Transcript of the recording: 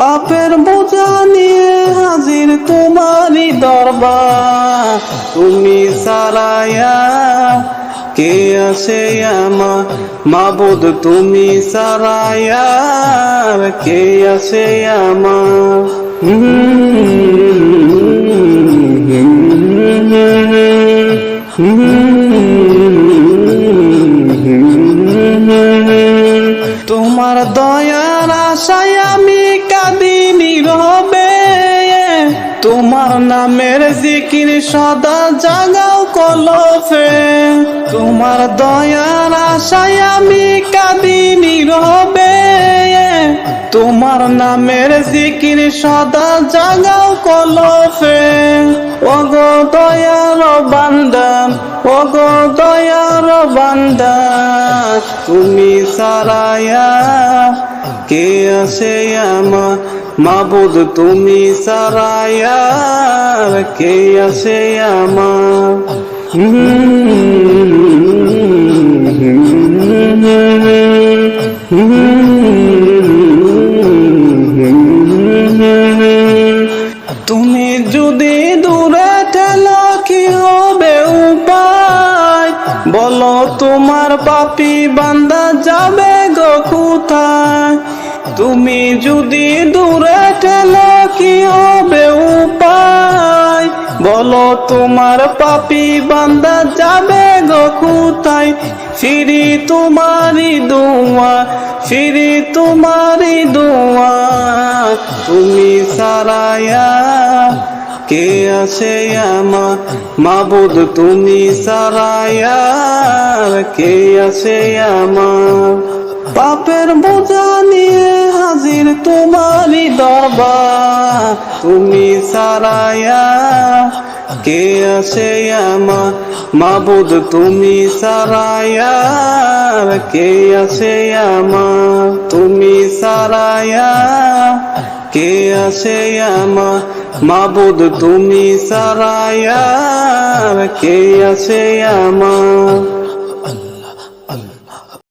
পাপের বোঝা নিয়ে হাজির তোমারই দরবার তুমি সারায়া কে আছে আমার মাবুদ তুমি সারায়ার কে আছে আমার তোমার দয়ার আশায় আমি কাঁদি নীরবে তোমার নামের জিকির সদা জাগাও কলফে। তোমার দয়ার আশায় আমি নামের জিকির সদা জাগাও কলফে ওগো দয়ার বান্দান ওগো দয়ার বান্দান তুমি সারায়া কে আছে আমার মাবুদ তুমি সারায়া কে আছে আমার তুমি যদি দূরে ঠেলো, কি হবে উপায়? বলো, তোমার পাপি বান্দা যাবে গো কোথায়? তুমি যদি দূরে ঠেলো, কি হবে উপায়? বলো, তোমার পাপি বান্দা যাবে গো কোথায়? ফিরি তোমারি দোয়া, ফিরি তোমারি তুমি সারায়া কে আছে আমার? মাবুদ, তুমি সারায়া কে আছে আমার? পাপের বোঝা নিয়ে হাজির তোমারই দরবার। তুমি সারায়া কে আছে আমার? মাবুদ, তুমি সারায়ার কে আছে আমার? তুমি সারায়া কে আছে আমার? মাবুদ, তুমি সারায়ার কে আছে আমার?